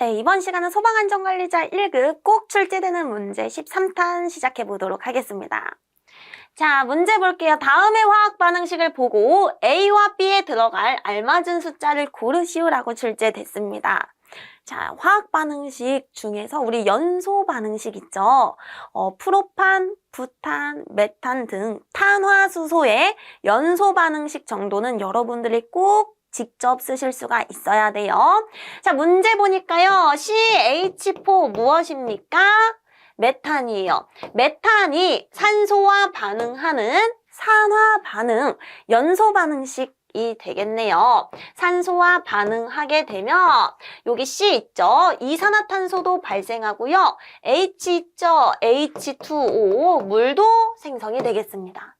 네, 이번 시간은 소방안전관리자 1급 꼭 출제되는 문제 13탄 시작해 보도록 하겠습니다. 자, 문제 볼게요. 다음의 화학 반응식을 보고 A와 B에 들어갈 알맞은 숫자를 고르시오라고 출제됐습니다. 자, 화학 반응식 중에서 우리 연소 반응식 있죠? 어, 프로판, 부탄, 메탄 등 탄화수소의 연소 반응식 정도는 여러분들이 꼭 직접 쓰실 수가 있어야 돼요. 자, 문제 보니까요. CH4 무엇입니까? 메탄이에요. 메탄이 산소와 반응하는 산화 반응, 연소 반응식 이 되겠네요. 산소와 반응하게 되면 여기 C 있죠? 이산화탄소도 발생하고요. H 있죠? H2O 물도 생성이 되겠습니다.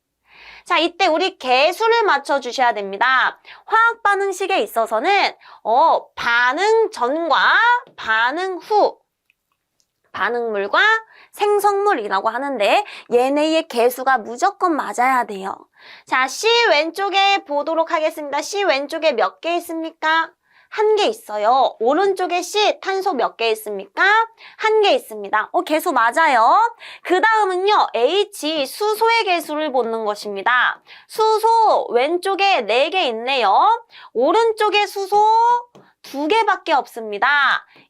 자, 이때 우리 개수를 맞춰 주셔야 됩니다. 화학 반응식에 있어서는 어, 반응 전과 반응 후 반응물과 생성물이라고 하는데 얘네의 개수가 무조건 맞아야 돼요. 자, C 왼쪽에 보도록 하겠습니다. C 왼쪽에 몇 개 있습니까? 한 개 있어요. 오른쪽에 C 탄소 몇 개 있습니까? 한 개 있습니다. 어, 개수 맞아요. 그 다음은요, H 수소의 개수를 보는 것입니다. 수소 왼쪽에 네 개 있네요. 오른쪽에 수소 두 개밖에 없습니다.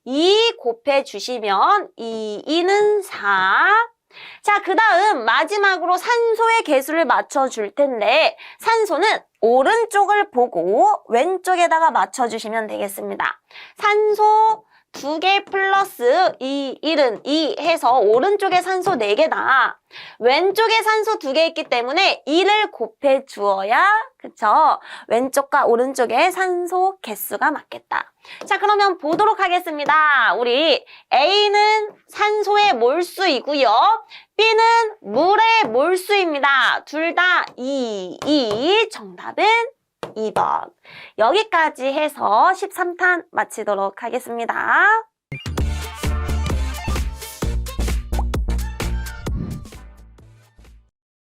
2 곱해 주시면 2, 2는 4. 자, 그 다음 마지막으로 산소의 개수를 맞춰 줄 텐데 산소는 오른쪽을 보고 왼쪽에다가 맞춰 주시면 되겠습니다. 산소 두 개 플러스 이 1은 2 해서 오른쪽에 산소 4개다. 왼쪽에 산소 두개 있기 때문에 2를 곱해 주어야 그쵸? 왼쪽과 오른쪽에 산소 개수가 맞겠다. 자 그러면 보도록 하겠습니다. 우리 A는 산소의 몰수이고요. B는 물의 몰수입니다. 둘 다 2, 2. 정답은 2번. 여기까지 해서 13탄 마치도록 하겠습니다.